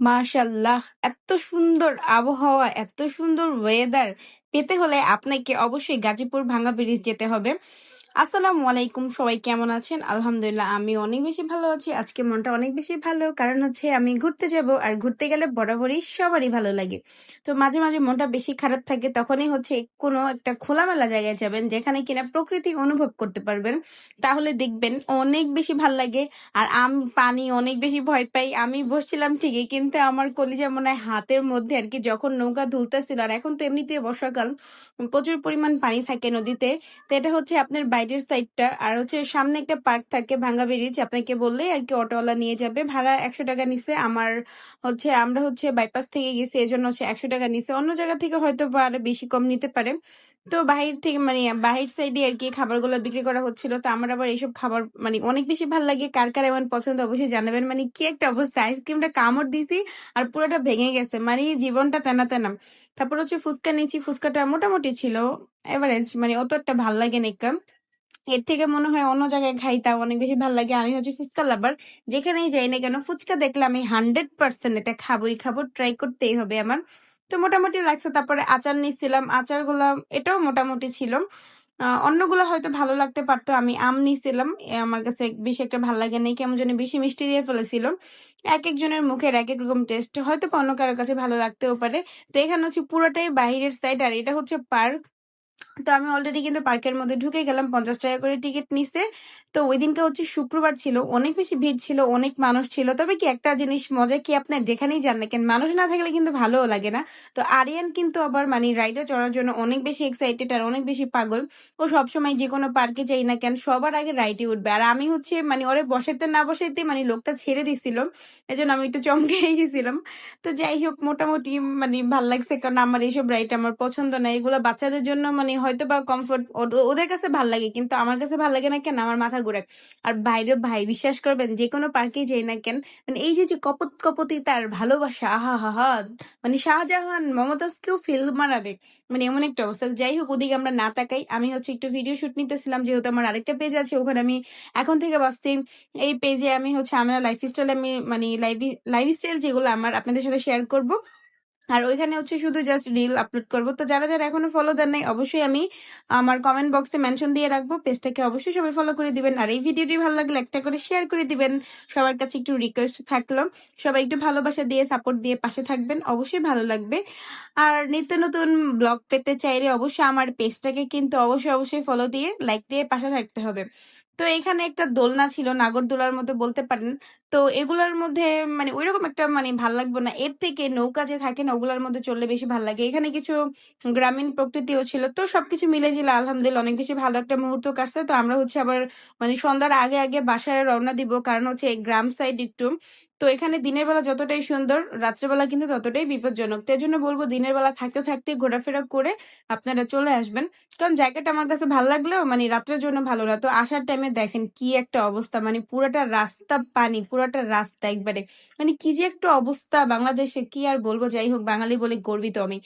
মাশাল্লাহ এত সুন্দর আবহাওয়া, এত সুন্দর ওয়েদার পেতে হলে আপনাকে অবশ্যই গাজীপুর ভাঙ্গা ব্রিজ যেতে হবে। আসসালামু আলাইকুম, সবাই কেমন আছেন? আলহামদুলিল্লাহ, আমি অনেক বেশি ভালো আছি। আজকে মনটা অনেক বেশি ভালো, কারণ হচ্ছে আমি ঘুরতে যাব আর ঘুরতে গেলে বরাবরই সবারই ভালো লাগে। তো মাঝে মাঝে মনটা বেশি খারাপ থাকে, তখনই হচ্ছে কোনো একটা খোলামেলা জায়গায় যাবেন যেখানে কিনা প্রকৃতি অনুভব করতে পারবেন। তাহলে দেখবেন অনেক বেশি ভালো লাগে আর আমি পানি অনেক বেশি ভয় পাই। আমি বসছিলাম ঠিকই, কিন্তু আমার কলিজা মনে হয় হাতের মধ্যে আর কি যখন নৌকা ধুলতেছিল আর এখন তো এমনিতে বর্ষাকাল, প্রচুর পরিমাণ পানি থাকে নদীতে। তো এটা হচ্ছে আপনার বাইরের সাইডটা আর হচ্ছে সামনে একটা পার্ক থাকে ভাঙ্গা ব্রিজ, আপনাকে বললে আর কি অটোওয়ালা নিয়ে যাবে। ভাড়া একশো টাকা নিছে, আমার হচ্ছে, আমরা হচ্ছে বাইপাস থেকে গেছি এই জন্য হচ্ছে একশো টাকা নিছে। অন্য জায়গা থেকে হয়তো বা আরও বেশি কম নিতে পারে। তো বাহির থেকে মানে বাহির সাইডে আর কি খাবারগুলো বিক্রি করা হচ্ছিল, তো আমার আবার এইসব খাবার মানে অনেক বেশি ভালো লাগে। কার কার এমন পছন্দ অবশ্যই জানাবেন। মানে কি একটা অবস্থা, আইসক্রিমটা কামড় দিছি আর পুরোটা ভেঙে গেছে মানে জীবনটা তেনা তেনা। তারপর হচ্ছে ফুচকা নিয়েছি, ফুচকাটা মোটামুটি ছিল এভারেজ মানে অত একটা ভালো লাগে না এর থেকে মনে হয় অন্য জায়গায় খাই, তাও অনেক বেশি ভালো লাগে। আমি হচ্ছে ফুচকা লাভার যেখানেই যাই না কেন, ফুচকা দেখলে আমি হান্ড্রেড পার্সেন্ট এটা খাবোই, খাব ট্রাই করতেই হবে আমার। তো মোটামুটি লাগছে, তারপরে আচার নিচ্ছিলাম, আচারগুলো এটাও মোটামুটি ছিল। অন্যগুলো হয়তো ভালো লাগতে পারতো, আমি আম নিছিলাম এ, আমার কাছে বেশি একটা ভালো লাগে নাই, কেমন যেন বেশি মিষ্টি দিয়ে ফেলেছিল। এক একজনের মুখের এক এক রকম টেস্ট হয়তো অন্য কারোর কাছে ভালো লাগতেও পারে। তো এখানে হচ্ছে পুরোটাই বাহিরের সাইড আর এটা হচ্ছে পার্ক তো আমি অলরেডি কিন্তু পার্কের মধ্যে ঢুকে গেলাম, পঞ্চাশ টাকা করে টিকিট নিছে। তো ওই দিনকে হচ্ছে শুক্রবার ছিল, অনেক বেশি ভিড় ছিল, অনেক মানুষ ছিল। তবে কি একটা জিনিস মজা কি আপনার? যেখানেই যান না কেন, মানুষ না থাকলে কিন্তু ভালোও লাগে না। তো আরিয়ান কিন্তু আবার মানে রাইডে চড়ার জন্য অনেক বেশি এক্সাইটেড আর অনেক বেশি পাগল। ও সবসময় যে কোনো পার্কে যাই না কেন, সবার আগে রাইডে উঠবে। আর আমি হচ্ছে মানে ওরে বসাইতে না বসাইতে মানে লোকটা ছেড়ে দিছিল। এই জন্য আমি একটু চমকে গেছিলাম। তো যাই হোক, মোটামুটি মানে ভালো লাগছে। কারণ আমার এইসব রাইড আমার পছন্দ না। এগুলো বাচ্চাদের জন্য মানে হয়তো বা কমফোর্ট ওদের কাছে ভালো লাগে, কিন্তু আমার কাছে ভালো লাগে না কেন? আমার মাথা ঘুরে আর বাইরে ভাই, বিশ্বাস করবেন যে কোনো পার্কে যাই না কেন মানে এই যে যে কপত, কপতি তার ভালোবাসা আহা হা হা মানে শাহজাহান, মমতাজকেও ফিল মারাবে মানে এমন একটা অবস্থা। যাই হোক, ওদিকে আমরা না তাকাই। আমি হচ্ছে একটু ভিডিও শুট নিতেছিলাম, যেহেতু আমার আরেকটা পেজ আছে, ওখানে আমি এখন থেকে ভাবছি, এই পেজে আমি হচ্ছে আমরা লাইফস্টাইল আমি মানে লাইফ লাইফ লাইফস্টাইল যেগুলো আমার আপনাদের সাথে শেয়ার করব আর ওইখানে হচ্ছে শুধু জাস্ট রিল আপলোড করব। তো যারা যারা এখনও ফলো দেন নাই, অবশ্যই আমি আমার কমেন্ট বক্সে মেনশন দিয়ে রাখব। পেজটাকে অবশ্যই সবাই ফলো করে দিবেন। আর এই ভিডিওটি ভালো লাগলে একটা করে শেয়ার করে দিবেন। সবার কাছে একটু রিকোয়েস্ট থাকল। সবাই একটু ভালোবাসা দিয়ে সাপোর্ট দিয়ে পাশে থাকবেন। অবশ্যই ভালো লাগবে। আর নিত্য নতুন ব্লগ পেতে চাইলে অবশ্যই আমার পেজটাকে কিন্তু অবশ্যই অবশ্যই ফলো দিয়ে লাইক দিয়ে পাশে থাকতে হবে। তো এখানে একটা দোলনা ছিল, নাগরদোলার মধ্যে বলতে পারেন। তো এগুলোর মধ্যে মানে ওইরকম একটা মানে ভালো লাগবে না। এর থেকে নৌকা যে থাকে না, ওগুলোর মধ্যে চললে বেশি ভালো লাগে। এখানে কিছু গ্রামীণ প্রকৃতিও ছিল। তো সবকিছু মিলে ছিল, আলহামদুলিল্লাহ অনেক বেশি ভালো একটা মুহূর্ত কাটছে। তো আমরা হচ্ছে আবার মানে সন্ধ্যার আগে আগে বাসায় রওনা দিব। কারণ হচ্ছে গ্রাম সাইড একটু। তো এখানে দিনের বেলা যতটাই সুন্দর, রাত্রেবেলা কিন্তু ততটাই বিপজ্জনক। তো জন্য বলব দিনের বেলা থাকতে থাকতে ঘোরাফেরা করে আপনারা চলে আসবেন। কারণ জায়গাটা আমার কাছে ভালো লাগলেও মানে রাত্রের জন্য ভালো না। তো আসার টাইমে দেখেন কি একটা অবস্থা। মানে পুরোটা রাস্তা পানি, পুরোটা রাস্তা একবারে। মানে কি যে একটা অবস্থা বাংলাদেশে। কি আর বলব? যাই হোক, বাঙালি বলে গর্বিত আমি।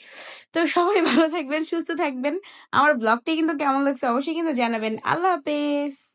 তো সবাই ভালো থাকবেন, সুস্থ থাকবেন। আমার ব্লগটি কিন্তু কেমন লাগছে অবশ্যই কিন্তু জানাবেন। আল্লাহ হাফেজ।